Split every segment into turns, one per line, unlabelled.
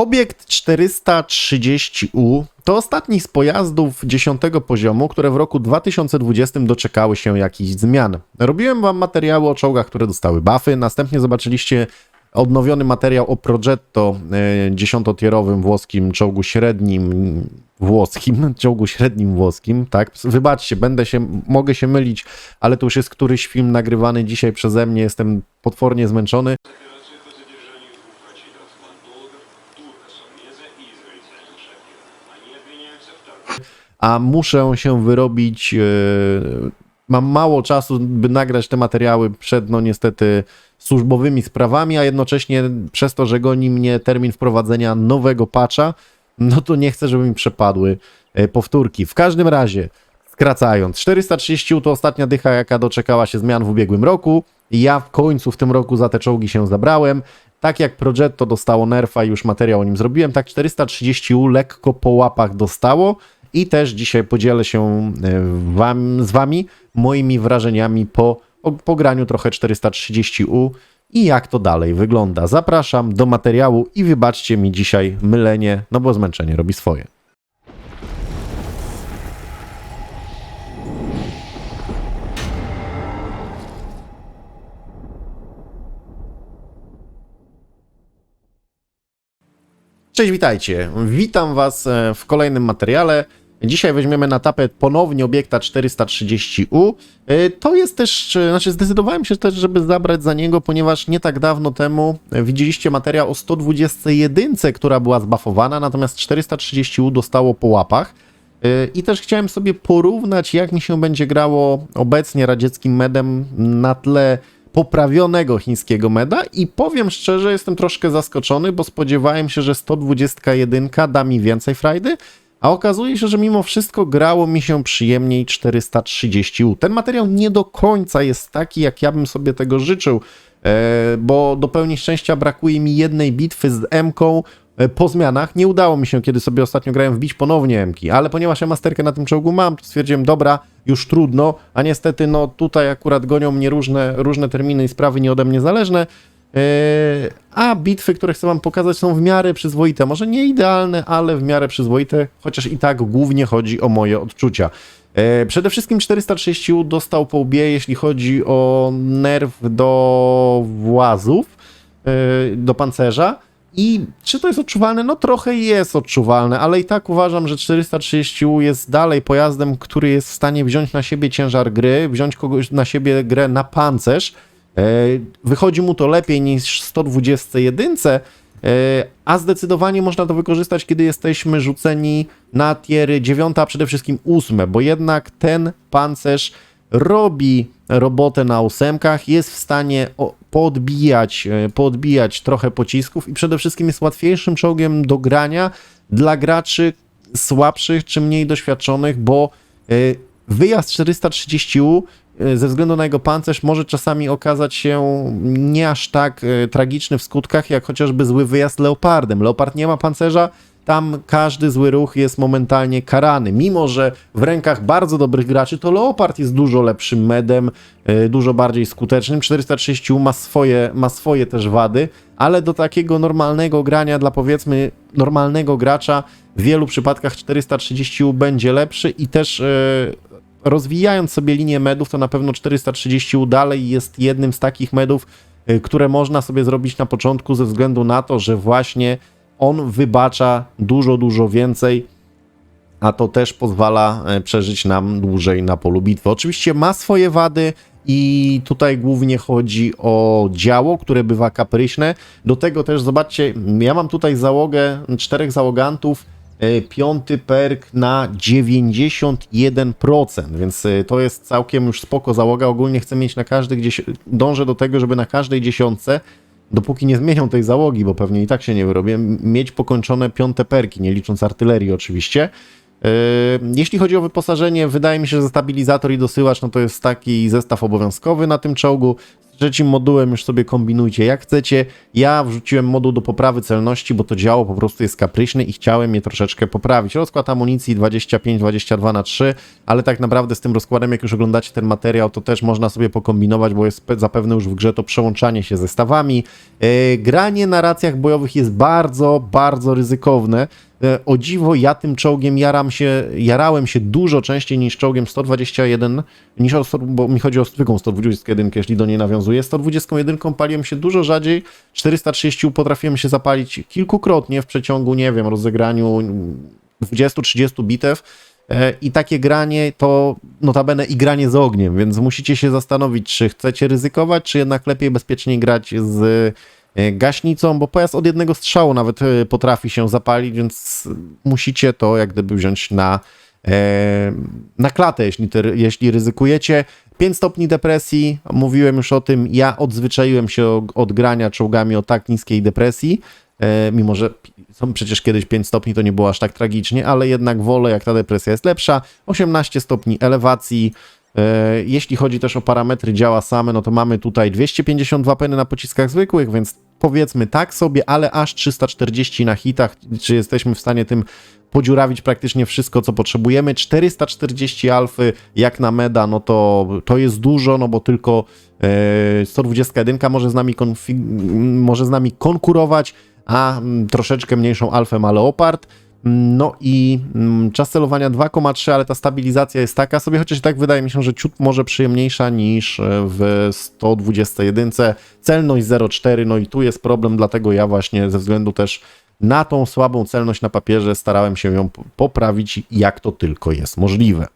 Obiekt 430U to ostatni z pojazdów 10 poziomu, które w roku 2020 doczekały się jakichś zmian. Robiłem wam materiały o czołgach, które dostały buffy, następnie zobaczyliście odnowiony materiał o Progetto e, dziesiątotierowym włoskim czołgu średnim włoskim, czołgu średnim włoskim, tak? Wybaczcie, będę się, mogę się mylić, ale to już jest któryś film nagrywany dzisiaj przeze mnie, jestem potwornie zmęczony. A muszę się wyrobić. e, Mam mało czasu, by nagrać te materiały przed, no niestety, służbowymi sprawami, a jednocześnie przez to, że goni mnie termin wprowadzenia nowego patcha, no to nie chcę, żeby mi przepadły e, powtórki. W każdym razie, skracając, 430 to ostatnia dycha, jaka doczekała się zmian w ubiegłym roku. Ja w końcu w tym roku za te czołgi się zabrałem. Tak jak Progetto dostało nerfa i już materiał o nim zrobiłem, tak 430U lekko po łapach dostało i też dzisiaj podzielę się e, wam, z wami moimi wrażeniami po, po graniu trochę 430U i jak to dalej wygląda. Zapraszam do materiału i wybaczcie mi dzisiaj mylenie, no bo zmęczenie robi swoje. Cześć, witajcie. Witam Was e, w kolejnym materiale. Dzisiaj weźmiemy na tapet ponownie obiekta 430U. E, To jest też, e, znaczy zdecydowałem się też, żeby zabrać za niego, ponieważ nie tak dawno temu widzieliście materiał o 121, która była zbafowana, natomiast 430U dostało po łapach. I też chciałem sobie porównać, jak mi się będzie grało obecnie radzieckim medem na tle poprawionego chińskiego meda i powiem szczerze, jestem troszkę zaskoczony, bo spodziewałem się, że 121 da mi więcej frajdy, a okazuje się, że mimo wszystko grało mi się przyjemniej 430U. Ten materiał nie do końca jest taki, jak ja bym sobie tego życzył, e, bo do pełni szczęścia brakuje mi jednej bitwy z M-ką po zmianach. Nie udało mi się, kiedy sobie ostatnio grałem, wbić ponownie M-ki, ale ponieważ ja masterkę na tym czołgu mam, to stwierdziłem, dobra, już trudno, a niestety no tutaj akurat gonią mnie różne, różne terminy i sprawy nie ode mnie zależne, Yy, a bitwy, które chcę wam pokazać są w miarę przyzwoite. Może nie idealne, ale w miarę przyzwoite, chociaż i tak głównie chodzi o moje odczucia. Yy, Przede wszystkim 430 dostał po łbie, jeśli chodzi o nerw do włazów, do pancerza. I czy to jest odczuwalne? No trochę jest odczuwalne, ale i tak uważam, że 430 jest dalej pojazdem, który jest w stanie wziąć na siebie ciężar gry, wziąć kogoś na siebie grę na pancerz. E, Wychodzi mu to lepiej niż 121, e, a zdecydowanie można to wykorzystać, kiedy jesteśmy rzuceni na tiery 9, a przede wszystkim 8, bo jednak ten pancerz robi robotę na ósemkach, jest w stanie podbijać, e, podbijać trochę pocisków i przede wszystkim jest łatwiejszym czołgiem do grania dla graczy słabszych czy mniej doświadczonych, bo e, wyjazd 430U e, ze względu na jego pancerz może czasami okazać się nie aż tak tragiczny w skutkach, jak chociażby zły wyjazd Leopardem. Leopard nie ma pancerza, tam każdy zły ruch jest momentalnie karany. Mimo, że w rękach bardzo dobrych graczy, to Leopard jest dużo lepszym medem, e, dużo bardziej skutecznym. 430 ma swoje, ma swoje też wady, ale do takiego normalnego grania dla powiedzmy normalnego gracza w wielu przypadkach 430 będzie lepszy i też e, rozwijając sobie linię medów, to na pewno 430 dalej jest jednym z takich medów, y, które można sobie zrobić na początku ze względu na to, że właśnie on wybacza dużo, dużo więcej, a to też pozwala e, przeżyć nam dłużej na polu bitwy. Oczywiście ma swoje wady i tutaj głównie chodzi o działo, które bywa kapryśne. Do tego też zobaczcie, ja mam tutaj załogę czterech załogantów, e, piąty perk na 91%, więc e, to jest całkiem już spoko załoga. Ogólnie chcę mieć na każdej gdzieś, dążę do tego, żeby na każdej dziesiątce, dopóki nie zmienią tej załogi, bo pewnie i tak się nie wyrobię, mieć pokończone piąte perki, nie licząc artylerii oczywiście. Yy, Jeśli chodzi o wyposażenie, wydaje mi się, że stabilizator i dosyłacz no to jest taki zestaw obowiązkowy na tym czołgu. Trzecim modułem już sobie kombinujcie jak chcecie. Ja wrzuciłem moduł do poprawy celności, bo to działo po prostu jest kapryśne i chciałem je troszeczkę poprawić. Rozkład amunicji 25-22 na 3, ale tak naprawdę z tym rozkładem, jak już oglądacie ten materiał, to też można sobie pokombinować, bo jest pe- zapewne już w grze to przełączanie się zestawami. E, granie na racjach bojowych jest bardzo, bardzo ryzykowne. E, O dziwo, ja tym czołgiem jaram się, jarałem się dużo częściej niż czołgiem 121, niż o, bo mi chodzi o zwykłą 121, jeśli do niej nawiązuję. 121 paliłem się dużo rzadziej, 430 potrafiłem się zapalić kilkukrotnie w przeciągu, nie wiem, rozegraniu 20-30 bitew. E, I takie granie to notabene i granie z ogniem, więc musicie się zastanowić, czy chcecie ryzykować, czy jednak lepiej bezpieczniej grać z gaśnicą, bo pojazd od jednego strzału nawet e, potrafi się zapalić, więc musicie to jak gdyby wziąć na, e, na klatę, jeśli, te, jeśli ryzykujecie. 5 stopni depresji, mówiłem już o tym, ja odzwyczaiłem się od grania czołgami o tak niskiej depresji, e, mimo że są przecież kiedyś 5 stopni, to nie było aż tak tragicznie, ale jednak wolę, jak ta depresja jest lepsza. 18 stopni elewacji. E, Jeśli chodzi też o parametry działa same, no to mamy tutaj 252 peny na pociskach zwykłych, więc powiedzmy tak sobie, ale aż 340 na hitach, czy jesteśmy w stanie tym podziurawić praktycznie wszystko, co potrzebujemy. 440 alfy jak na meda, no to, to jest dużo, no bo tylko e, 121 może z nami, może z nami konkurować, a mm, troszeczkę mniejszą alfę ma Leopard. No i mm, czas celowania 2,3, ale ta stabilizacja jest taka sobie, chociaż i tak wydaje mi się, że ciut może przyjemniejsza niż e, w 121. Celność 0,4, no i tu jest problem, dlatego ja właśnie ze względu też na tą słabą celność na papierze starałem się ją poprawić jak to tylko jest możliwe.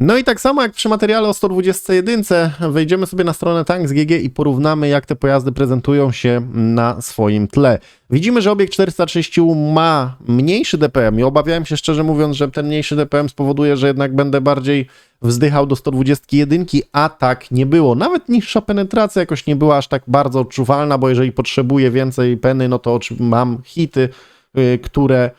No i tak samo jak przy materiale o 121, wejdziemy sobie na stronę Tanks.gg i porównamy, jak te pojazdy prezentują się na swoim tle. Widzimy, że obiekt 430 ma mniejszy DPM i obawiałem się szczerze mówiąc, że ten mniejszy DPM spowoduje, że jednak będę bardziej wzdychał do 121, a tak nie było. Nawet niższa penetracja jakoś nie była aż tak bardzo odczuwalna, bo jeżeli potrzebuję więcej peny, no to mam hity, y, które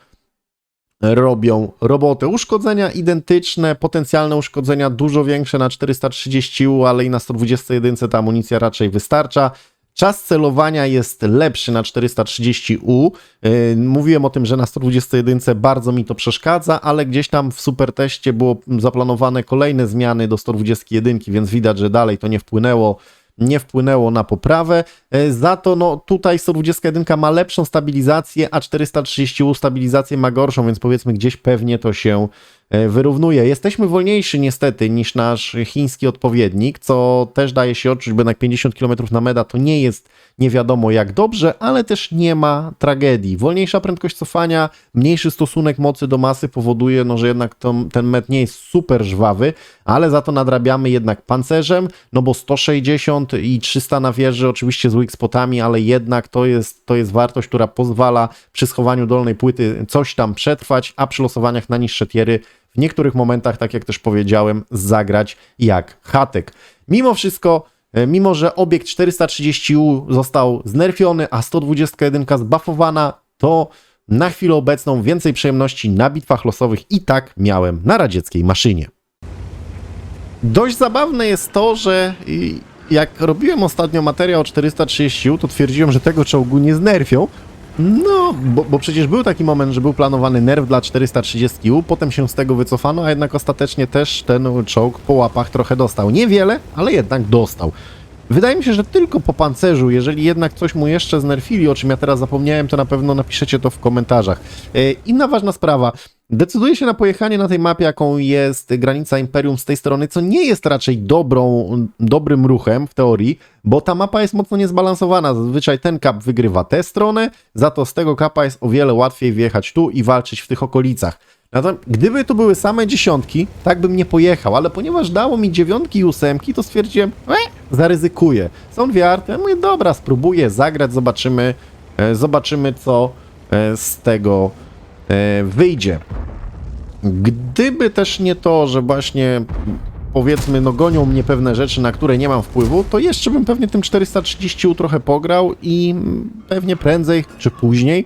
robią robotę. Uszkodzenia identyczne, potencjalne uszkodzenia dużo większe na 430 U, ale i na 121 ta amunicja raczej wystarcza. Czas celowania jest lepszy na 430U. Yy, Mówiłem o tym, że na 121 bardzo mi to przeszkadza, ale gdzieś tam w superteście było zaplanowane kolejne zmiany do 121, więc widać, że dalej to nie wpłynęło nie wpłynęło na poprawę. E, Za to no, tutaj 121 ma lepszą stabilizację, a 430U stabilizację ma gorszą, więc powiedzmy gdzieś pewnie to się wyrównuje. Jesteśmy wolniejsi niestety niż nasz chiński odpowiednik, co też daje się odczuć, bo jednak 50 km na meda to nie jest nie wiadomo jak dobrze, ale też nie ma tragedii. Wolniejsza prędkość cofania, mniejszy stosunek mocy do masy powoduje, no, że jednak to, ten met nie jest super żwawy, ale za to nadrabiamy jednak pancerzem, no bo 160 i 300 na wieży oczywiście z weak spotami, ale jednak to jest, to jest wartość, która pozwala przy schowaniu dolnej płyty coś tam przetrwać, a przy losowaniach na niższe tiery w niektórych momentach, tak jak też powiedziałem, zagrać jak hatek. Mimo wszystko E, Mimo, że obiekt 430U został znerfiony, a 121 zbuffowana, to na chwilę obecną więcej przyjemności na bitwach losowych i tak miałem na radzieckiej maszynie. Dość zabawne jest to, że jak robiłem ostatnio materiał o 430U, to twierdziłem, że tego czołgu nie znerfią. No, bo, bo przecież był taki moment, że był planowany nerw dla 430U, potem się z tego wycofano, a jednak ostatecznie też ten czołg po łapach trochę dostał. Niewiele, ale jednak dostał. Wydaje mi się, że tylko po pancerzu, jeżeli jednak coś mu jeszcze znerfili, o czym ja teraz zapomniałem, to na pewno napiszecie to w komentarzach. E, Inna ważna sprawa. Decyduje się na pojechanie na tej mapie, jaką jest granica Imperium z tej strony, co nie jest raczej dobrą, dobrym ruchem w teorii, bo ta mapa jest mocno niezbalansowana. Zazwyczaj ten kap wygrywa tę stronę, za to z tego kapa jest o wiele łatwiej wjechać tu i walczyć w tych okolicach. Natomiast gdyby to były same dziesiątki, tak bym nie pojechał, ale ponieważ dało mi dziewiątki i ósemki, to stwierdziłem, e, zaryzykuję. Są dwie arty, ja mówię, dobra, spróbuję zagrać, zobaczymy, e, zobaczymy co e, z tego wyjdzie. Gdyby też nie to, że właśnie powiedzmy, no gonią mnie pewne rzeczy, na które nie mam wpływu, to jeszcze bym pewnie tym 430 trochę pograł i pewnie prędzej czy później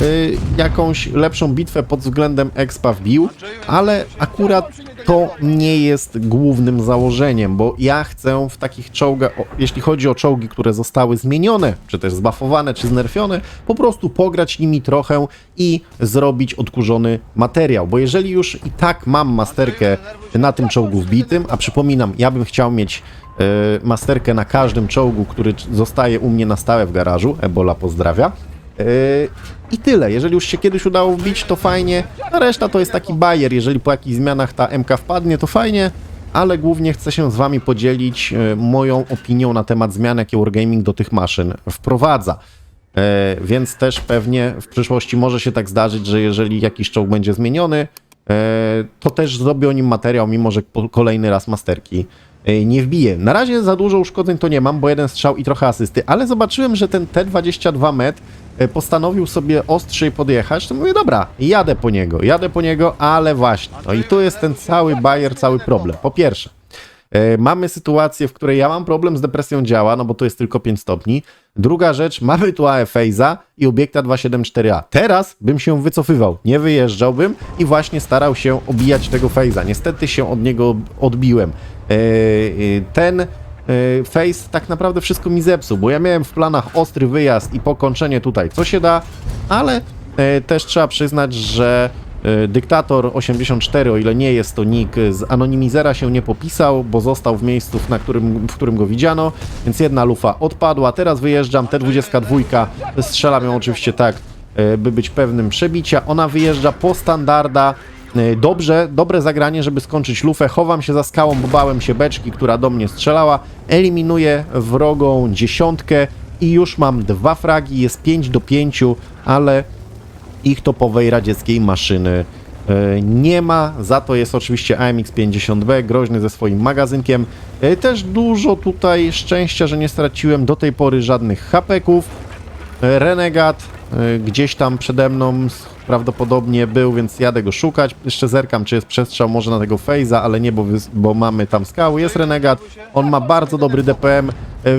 y, jakąś lepszą bitwę pod względem expa wbił, ale akurat to nie jest głównym założeniem, bo ja chcę w takich czołgach, jeśli chodzi o czołgi, które zostały zmienione, czy też zbafowane, czy znerfione, po prostu pograć nimi trochę i zrobić odkurzony materiał, bo jeżeli już i tak mam masterkę na tym czołgu wbitym, a przypominam, ja bym chciał mieć e, masterkę na każdym czołgu, który zostaje u mnie na stałe w garażu, Ebola pozdrawia, I tyle. Jeżeli już się kiedyś udało wbić, to fajnie. A reszta to jest taki bajer. Jeżeli po jakichś zmianach ta MK wpadnie, to fajnie. Ale głównie chcę się z Wami podzielić yy, moją opinią na temat zmian, jakie Wargaming do tych maszyn wprowadza. Yy, Więc też pewnie w przyszłości może się tak zdarzyć, że jeżeli jakiś czołg będzie zmieniony, yy, to też zrobię o nim materiał, mimo że kolejny raz masterki yy, nie wbiję. Na razie za dużo uszkodzeń to nie mam, bo jeden strzał i trochę asysty, ale zobaczyłem, że ten T22 met e, postanowił sobie ostrzej podjechać, to mówię, dobra, jadę po niego, jadę po niego, ale właśnie, no i tu jest ten cały bajer, cały problem. Po pierwsze, e, mamy sytuację, w której ja mam problem z depresją działa, no bo to jest tylko 5 stopni. Druga rzecz, mamy tu AFAZa i obiekta 274A. Teraz bym się wycofywał, nie wyjeżdżałbym i właśnie starał się obijać tego Faze'a. Niestety się od niego odbiłem. E, e, Ten e, Face tak naprawdę wszystko mi zepsuł, bo ja miałem w planach ostry wyjazd i pokończenie tutaj, co się da, ale też trzeba przyznać, że Dyktator 84, o ile nie jest to nick, z anonimizera się nie popisał, bo został w miejscu, na którym, w którym go widziano, więc jedna lufa odpadła. Teraz wyjeżdżam, T22, strzelam ją oczywiście tak, by być pewnym przebicia. Ona wyjeżdża po standarda, Dobrze, dobre zagranie, żeby skończyć lufę. Chowam się za skałą, bo bałem się beczki, która do mnie strzelała. Eliminuję wrogą dziesiątkę i już mam dwa fragi, jest 5 do 5, ale ich topowej radzieckiej maszyny e, nie ma. Za to jest oczywiście AMX-50B, groźny ze swoim magazynkiem. E, Też dużo tutaj szczęścia, że nie straciłem do tej pory żadnych hapeków. Renegat gdzieś tam przede mną prawdopodobnie był, więc jadę go szukać. Jeszcze zerkam, czy jest przestrzał może na tego Fejza, ale nie, bo, bo mamy tam skały. Jest Renegat, on ma bardzo dobry DPM,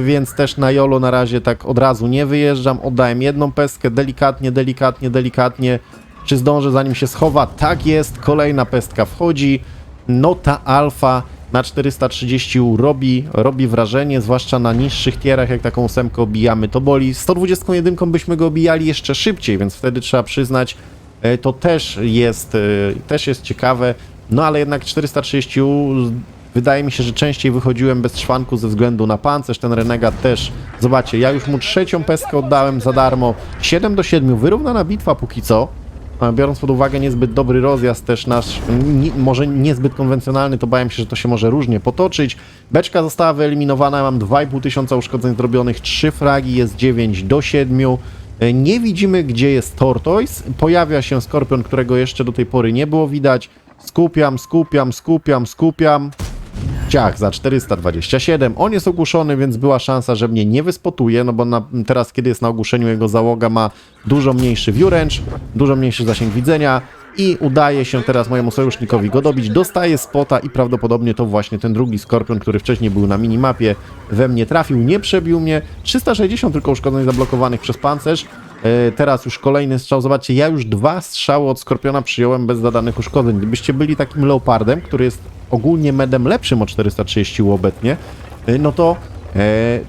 więc też na Jolo na razie tak od razu nie wyjeżdżam. Oddałem jedną pestkę, delikatnie, delikatnie, delikatnie. Czy zdążę zanim się schowa? Tak jest, kolejna pestka wchodzi. No ta alfa na 430 robi, robi wrażenie, zwłaszcza na niższych tierach, jak taką ósemkę obijamy, to boli. 121 byśmy go obijali jeszcze szybciej, więc wtedy trzeba przyznać, to też jest, e, też jest ciekawe, no ale jednak 430 wydaje mi się, że częściej wychodziłem bez szwanku ze względu na pancerz, ten Renegat też, zobaczcie, ja już mu trzecią pestkę oddałem za darmo, 7 do 7, wyrównana bitwa póki co, a biorąc pod uwagę niezbyt dobry rozjazd też nasz, ni, może niezbyt konwencjonalny, to bałem się, że to się może różnie potoczyć. Beczka została wyeliminowana, mam 2,5 tysiąca uszkodzeń zrobionych, 3 fragi, jest 9 do 7. E, Nie widzimy, gdzie jest Tortoise. Pojawia się Skorpion, którego jeszcze do tej pory nie było widać. Skupiam, skupiam, skupiam, skupiam. Ciach za 427. On jest ogłuszony, więc była szansa, że mnie nie wyspotuje, no bo na, teraz, kiedy jest na ogłuszeniu, jego załoga ma dużo mniejszy view range, dużo mniejszy zasięg widzenia i udaje się teraz mojemu sojusznikowi go dobić. Dostaje spota i prawdopodobnie to właśnie ten drugi skorpion, który wcześniej był na minimapie, we mnie trafił, nie przebił mnie. 360 tylko uszkodzeń zablokowanych przez pancerz. E, Teraz już kolejny strzał. Zobaczcie, ja już dwa strzały od Skorpiona przyjąłem bez zadanych uszkodzeń. Gdybyście byli takim Leopardem, który jest ogólnie medem lepszym o 430 obecnie, e, no to,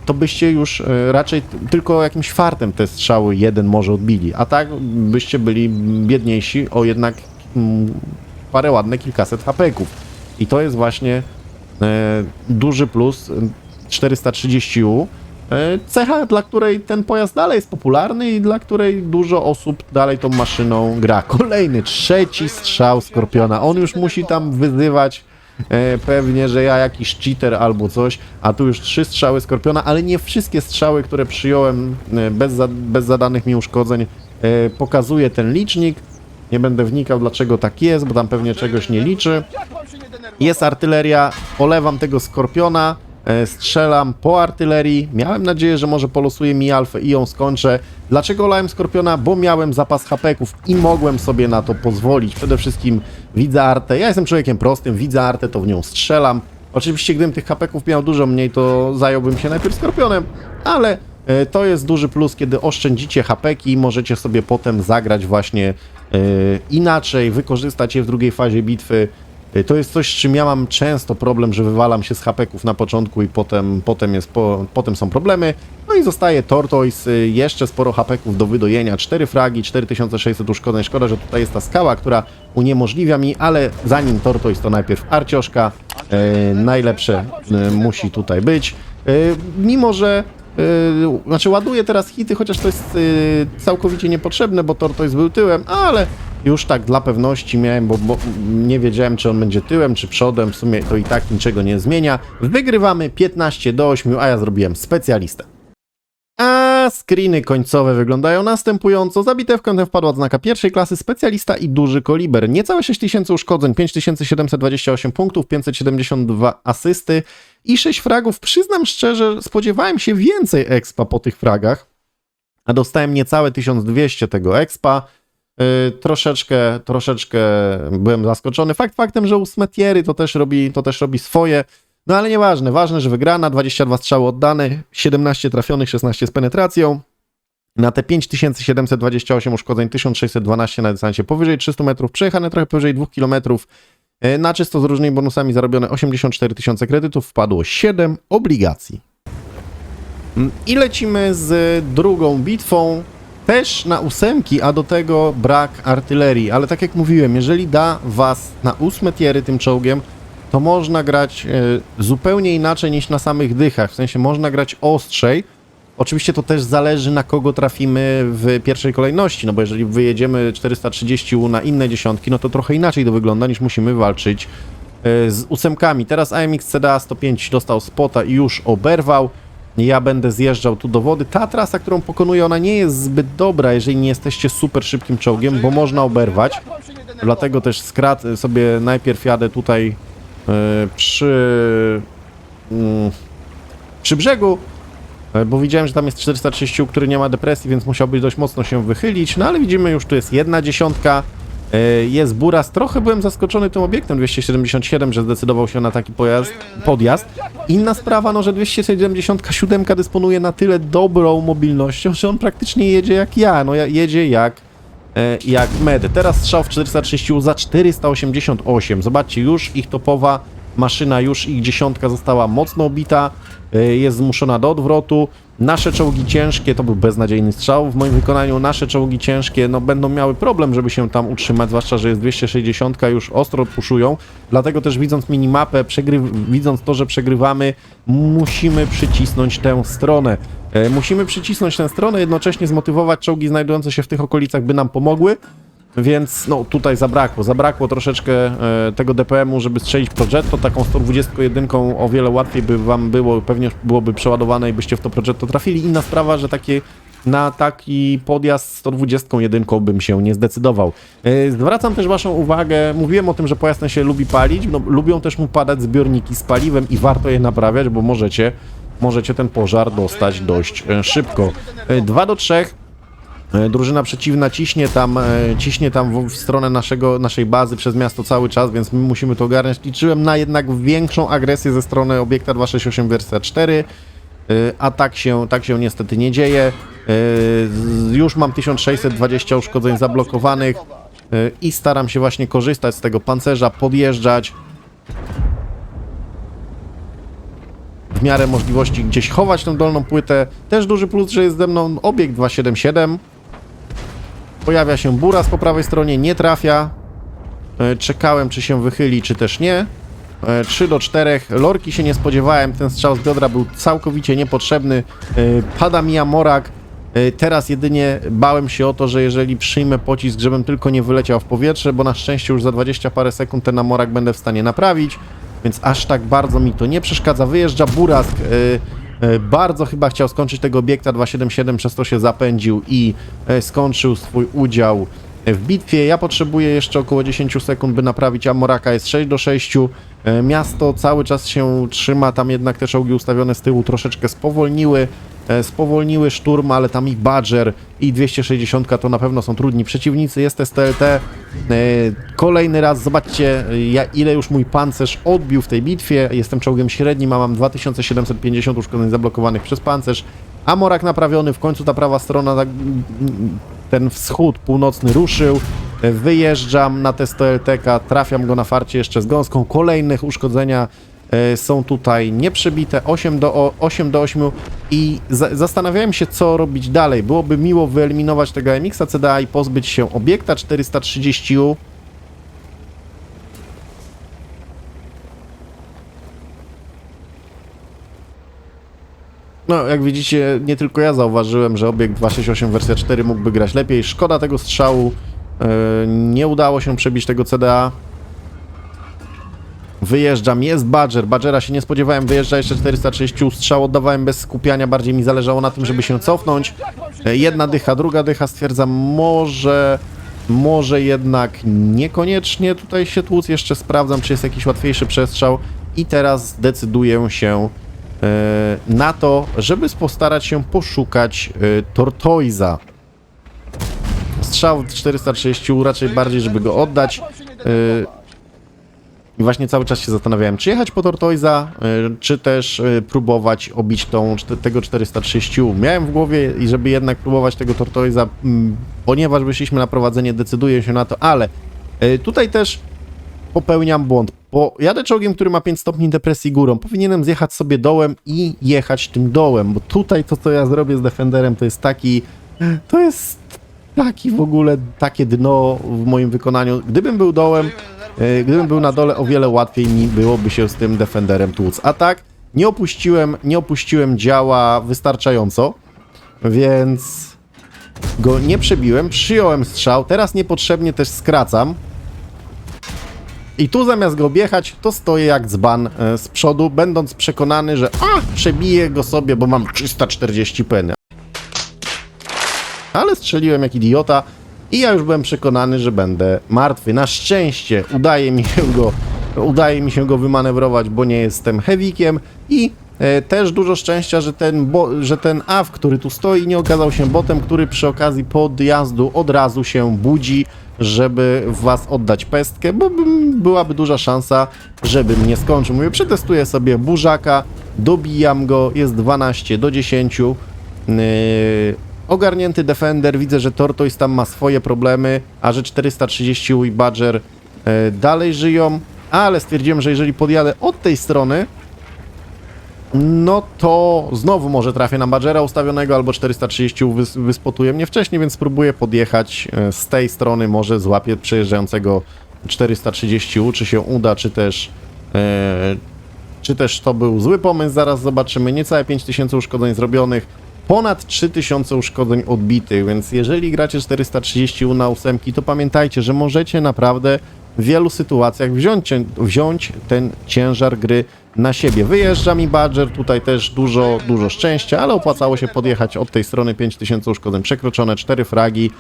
to byście już e, raczej tylko jakimś fartem te strzały jeden może odbili. A tak byście byli biedniejsi o jednak mm, parę ładne kilkaset hapeków. I to jest właśnie e, duży plus e, 430U. E, Cecha, dla której ten pojazd dalej jest popularny i dla której dużo osób dalej tą maszyną gra. Kolejny, trzeci strzał Skorpiona. On już musi tam wyzywać e, pewnie, że ja jakiś cheater albo coś, a tu już trzy strzały Skorpiona, ale nie wszystkie strzały, które przyjąłem e, bez, za, bez zadanych mi uszkodzeń, e, pokazuje ten licznik. Nie będę wnikał, dlaczego tak jest, bo tam pewnie czegoś nie liczy. Jest artyleria, olewam tego skorpiona, strzelam po artylerii. Miałem nadzieję, że może polosuje mi alfę i ją skończę. Dlaczego olałem skorpiona? Bo miałem zapas hapeków i mogłem sobie na to pozwolić. Przede wszystkim widzę artę. Ja jestem człowiekiem prostym, widzę artę, to w nią strzelam. Oczywiście, gdybym tych hapeków miał dużo mniej, to zająłbym się najpierw skorpionem, ale e, to jest duży plus, kiedy oszczędzicie hapeki i możecie sobie potem zagrać właśnie e, inaczej, wykorzystać je w drugiej fazie bitwy. Y, To jest coś, z czym ja mam często problem, że wywalam się z hapeków na początku i potem, potem, jest po, potem są problemy. No i zostaje Tortoise, y, jeszcze sporo hapeków do wydojenia, 4 fragi, 4600 uszkodzeń. Szkoda, że tutaj jest ta skała, która uniemożliwia mi, ale zanim Tortoise to najpierw Arcioszka, y, najlepsze y, musi tutaj być. Y, mimo, że znaczy ładuję teraz hity, chociaż to jest całkowicie niepotrzebne, bo Tortoise był tyłem, ale już tak dla pewności miałem, bo, bo nie wiedziałem, czy on będzie tyłem, czy przodem, w sumie to i tak niczego nie zmienia. Wygrywamy 15 do 8, a ja zrobiłem specjalistę. A screeny końcowe wyglądają następująco. Za bitewkę wpadła odznaka pierwszej klasy specjalista i duży koliber. Niecałe 6000 uszkodzeń, 5728 punktów, 572 asysty i 6 fragów. Przyznam szczerze, spodziewałem się więcej expa po tych fragach, a dostałem niecałe 1200 tego expa. Yy, troszeczkę, troszeczkę byłem zaskoczony. Fakt faktem, że u Smetiery to też robi, to też robi swoje. No ale nieważne, ważne, że wygrana, 22 strzały oddane, 17 trafionych, 16 z penetracją. Na te 5728 uszkodzeń, 1612 na dystansie powyżej 300 metrów, przejechane trochę powyżej 2 km. E, Na czysto z różnymi bonusami zarobione 84 tysiące kredytów, wpadło 7 obligacji. Mm, I lecimy z drugą bitwą, też na ósemki, a do tego brak artylerii. Ale tak jak mówiłem, jeżeli da was na ósme tiery tym czołgiem, to można grać e, zupełnie inaczej niż na samych dychach. W sensie można grać ostrzej. Oczywiście to też zależy na kogo trafimy w pierwszej kolejności, no bo jeżeli wyjedziemy 430 na inne dziesiątki, no to trochę inaczej to wygląda niż musimy walczyć e, z ósemkami. Teraz AMX CDA 105 dostał spota i już oberwał. Ja będę zjeżdżał tu do wody. Ta trasa, którą pokonuję, ona nie jest zbyt dobra, jeżeli nie jesteście super szybkim czołgiem, bo można oberwać. Dlatego też skrat sobie najpierw jadę tutaj e, przy, mm, przy brzegu, e, bo widziałem, że tam jest 430, który nie ma depresji, więc musiałbyś dość mocno się wychylić. No ale widzimy, już tu jest jedna dziesiątka. E, Jest Buras. Trochę byłem zaskoczony tym obiektem 277, że zdecydował się na taki pojazd, podjazd. Inna sprawa, no, że 277 dysponuje na tyle dobrą mobilnością, że on praktycznie jedzie jak ja. No, jedzie jak e, jak med. Teraz strzał w 430 za 488. Zobaczcie, już ich topowa maszyna, już ich dziesiątka została mocno obita, e, jest zmuszona do odwrotu. Nasze czołgi ciężkie, to był beznadziejny strzał w moim wykonaniu, nasze czołgi ciężkie no, będą miały problem, żeby się tam utrzymać, zwłaszcza, że jest 260, już ostro puszują, dlatego też widząc minimapę, widząc to, że przegrywamy, musimy przycisnąć tę stronę. E, Musimy przycisnąć tę stronę, jednocześnie zmotywować czołgi znajdujące się w tych okolicach, by nam pomogły. Więc no tutaj zabrakło, zabrakło troszeczkę e, tego DPM-u, żeby strzelić Progetto, taką 121 o wiele łatwiej by wam było, pewnie byłoby przeładowane i byście w to Progetto trafili. Inna sprawa, że takie na taki podjazd 121 bym się nie zdecydował. E, Zwracam też waszą uwagę, mówiłem o tym, że pojazd się lubi palić, no, lubią też mu padać zbiorniki z paliwem i warto je naprawiać, bo możecie, możecie ten pożar dostać dość e, szybko. 2 do 3 E, Drużyna przeciwna ciśnie tam, e, ciśnie tam w, stronę naszego, naszej bazy przez miasto cały czas, więc my musimy to ogarniać. Liczyłem na jednak większą agresję ze strony obiekta 268 wersja 4, e, a tak się, tak się niestety nie dzieje. E, Już mam 1620 uszkodzeń zablokowanych e, i staram się właśnie korzystać z tego pancerza, podjeżdżać. W miarę możliwości gdzieś chować tę dolną płytę. Też duży plus, że jest ze mną obiekt 277. Pojawia się buras po prawej stronie, nie trafia. E, Czekałem, czy się wychyli, czy też nie. E, 3 do 4. Lorki się nie spodziewałem. Ten strzał z biodra był całkowicie niepotrzebny. E, Pada mi Amorak. E, Teraz jedynie bałem się o to, że jeżeli przyjmę pocisk, żebym tylko nie wyleciał w powietrze, bo na szczęście już za 20 parę sekund ten Amorak będę w stanie naprawić. Więc aż tak bardzo mi to nie przeszkadza. Wyjeżdża Burask. E, Bardzo chyba chciał skończyć tego obiekta 277, przez to się zapędził i e, skończył swój udział w bitwie. Ja potrzebuję jeszcze około 10 sekund, by naprawić Amoraka. Jest 6 do 6. E, Miasto cały czas się trzyma, tam jednak te czołgi ustawione z tyłu troszeczkę spowolniły. E, Spowolniły szturm, ale tam i Badger i 260 to na pewno są trudni przeciwnicy. Jest STLT. E, Kolejny raz, zobaczcie ja, ile już mój pancerz odbił w tej bitwie. Jestem czołgiem średnim, a mam 2750 uszkodzeń zablokowanych przez pancerz. Amorak naprawiony, w końcu ta prawa strona, tak, ten wschód północny ruszył. E, Wyjeżdżam na testo LTK, trafiam go na farcie jeszcze z gąską. Kolejnych uszkodzenia są tutaj nieprzebite, 8 do, o- 8 do 8 i za, zastanawiałem się, co robić dalej. Byłoby miło wyeliminować tego MX-a CDA i pozbyć się obiekta 430U. No, jak widzicie, nie tylko ja zauważyłem, że obiekt 268 wersja 4 mógłby grać lepiej. Szkoda tego strzału. e, nie udało się przebić tego CDA. Wyjeżdżam, jest Badger. Badgera się nie spodziewałem, wyjeżdża jeszcze 430 strzał, oddawałem bez skupiania, bardziej mi zależało na tym, żeby się cofnąć. E, Jedna dycha, druga dycha, stwierdzam, może, może jednak niekoniecznie tutaj się tłuc, jeszcze sprawdzam, czy jest jakiś łatwiejszy przestrzał i teraz decyduję się e, na to, żeby postarać się poszukać e, Tortoiza. Strzał 430 raczej bardziej, żeby go oddać. E, i właśnie cały czas się zastanawiałem, czy jechać po Tortoisa, y, czy też y, próbować obić tą, tego 430. Miałem w głowie, i żeby jednak próbować tego Tortoisa, mm, ponieważ wyszliśmy na prowadzenie, decyduję się na to, ale y, tutaj też popełniam błąd, bo jadę czołgiem, który ma 5 stopni depresji górą. Powinienem zjechać sobie dołem i jechać tym dołem, bo tutaj to, co ja zrobię z Defenderem, to jest taki, to jest taki w ogóle, takie dno w moim wykonaniu. Gdybym był dołem, e, gdybym był na dole, o wiele łatwiej mi byłoby się z tym Defenderem tłuc. A tak, nie opuściłem, nie opuściłem działa wystarczająco, więc go nie przebiłem, przyjąłem strzał, teraz niepotrzebnie też skracam. I tu zamiast go objechać, to stoję jak dzban e, z przodu, będąc przekonany, że a, przebiję go sobie, bo mam 340 peny. Ale strzeliłem jak idiota i ja już byłem przekonany, że będę martwy. Na szczęście udaje mi się go, udaje mi się go wymanewrować, bo nie jestem heavykiem i e, też dużo szczęścia, że ten, bo, że ten AW, który tu stoi, nie okazał się botem, który przy okazji podjazdu od razu się budzi, żeby w was oddać pestkę, bo bym, byłaby duża szansa, żeby mnie skończył. Mówię, przetestuję sobie burzaka, dobijam go, jest 12 do 10. Yy, ogarnięty Defender, widzę, że Tortoise tam ma swoje problemy, a że 430 i Badger e, dalej żyją, ale stwierdziłem, że jeżeli podjadę od tej strony, no to znowu może trafię na Badgera ustawionego, albo 430 wys wyspotuje mnie wcześniej, więc spróbuję podjechać e, z tej strony, może złapię przejeżdżającego 430, czy się uda, czy też e, czy też to był zły pomysł, zaraz zobaczymy. Niecałe 5000 uszkodzeń zrobionych, ponad 3000 uszkodzeń odbitych, więc jeżeli gracie 430 na ósemki, to pamiętajcie, że możecie naprawdę w wielu sytuacjach wziąć, wziąć ten ciężar gry na siebie. Wyjeżdża mi Badger, tutaj też dużo, dużo szczęścia, ale opłacało się podjechać od tej strony 5000 uszkodzeń przekroczone, 4 fragi.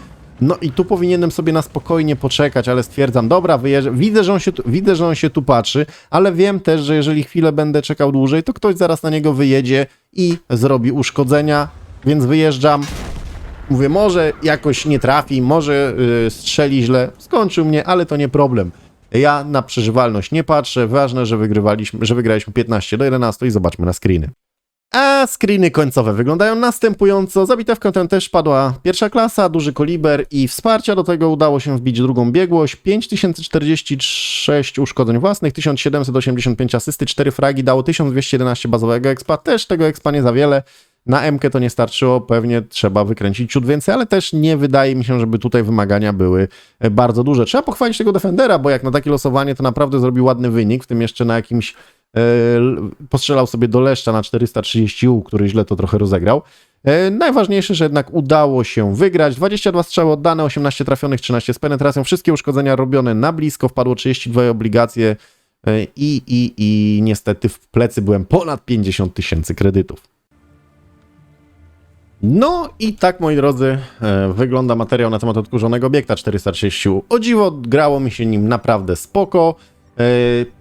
No i tu powinienem sobie na spokojnie poczekać, ale stwierdzam, dobra, wyjeżdża. Widzę, że on się tu, widzę, że on się tu patrzy, ale wiem też, że jeżeli chwilę będę czekał dłużej, to ktoś zaraz na niego wyjedzie i zrobi uszkodzenia, więc wyjeżdżam. Mówię, może jakoś nie trafi, może yy, strzeli źle. Skończył mnie, ale to nie problem. Ja na przeżywalność nie patrzę. Ważne, że wygrywaliśmy, że wygraliśmy 15 do 11 i zobaczmy na screeny. A screeny końcowe wyglądają następująco. Za bitewkę tę też padła pierwsza klasa, duży koliber i wsparcia. Do tego udało się wbić drugą biegłość. 5046 uszkodzeń własnych, 1785 asysty, 4 fragi dało 1211 bazowego expa. Też tego expa nie za wiele. Na MK to nie starczyło, pewnie trzeba wykręcić ciut więcej, ale też nie wydaje mi się, żeby tutaj wymagania były e, bardzo duże. Trzeba pochwalić tego Defendera, bo jak na takie losowanie to naprawdę zrobił ładny wynik, w tym jeszcze na jakimś postrzelał sobie do leszcza na 430 U, który źle to trochę rozegrał. E, Najważniejsze, że jednak udało się wygrać. 22 strzały oddane, 18 trafionych, 13 z penetracją. Wszystkie uszkodzenia robione na blisko, wpadło 32 obligacje e, i, i, i niestety w plecy byłem ponad 50 tysięcy kredytów. No i tak, moi drodzy, e, wygląda materiał na temat odkurzonego obiekta 430. O dziwo, grało mi się nim naprawdę spoko. E,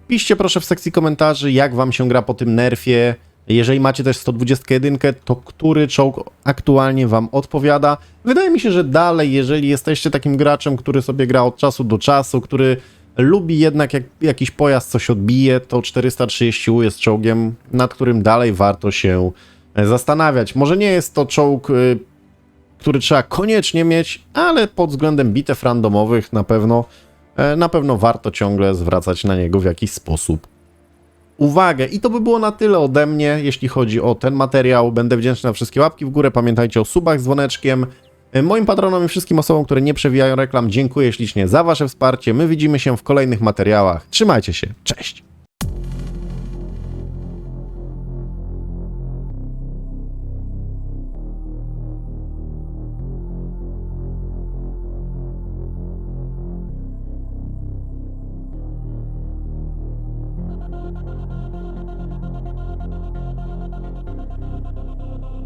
Piszcie proszę w sekcji komentarzy, jak wam się gra po tym nerfie. Jeżeli macie też 121, to który czołg aktualnie wam odpowiada? Wydaje mi się, że dalej, jeżeli jesteście takim graczem, który sobie gra od czasu do czasu, który lubi jednak jak jakiś pojazd coś odbije, to 430 jest czołgiem, nad którym dalej warto się e, zastanawiać. Może nie jest to czołg, y, który trzeba koniecznie mieć, ale pod względem bitew randomowych na pewno, e, na pewno warto ciągle zwracać na niego w jakiś sposób uwagę. I to by było na tyle ode mnie, jeśli chodzi o ten materiał. Będę wdzięczny za wszystkie łapki w górę. Pamiętajcie o subach z dzwoneczkiem. E, Moim patronom i wszystkim osobom, które nie przewijają reklam, dziękuję ślicznie za Wasze wsparcie. My widzimy się w kolejnych materiałach. Trzymajcie się. Cześć.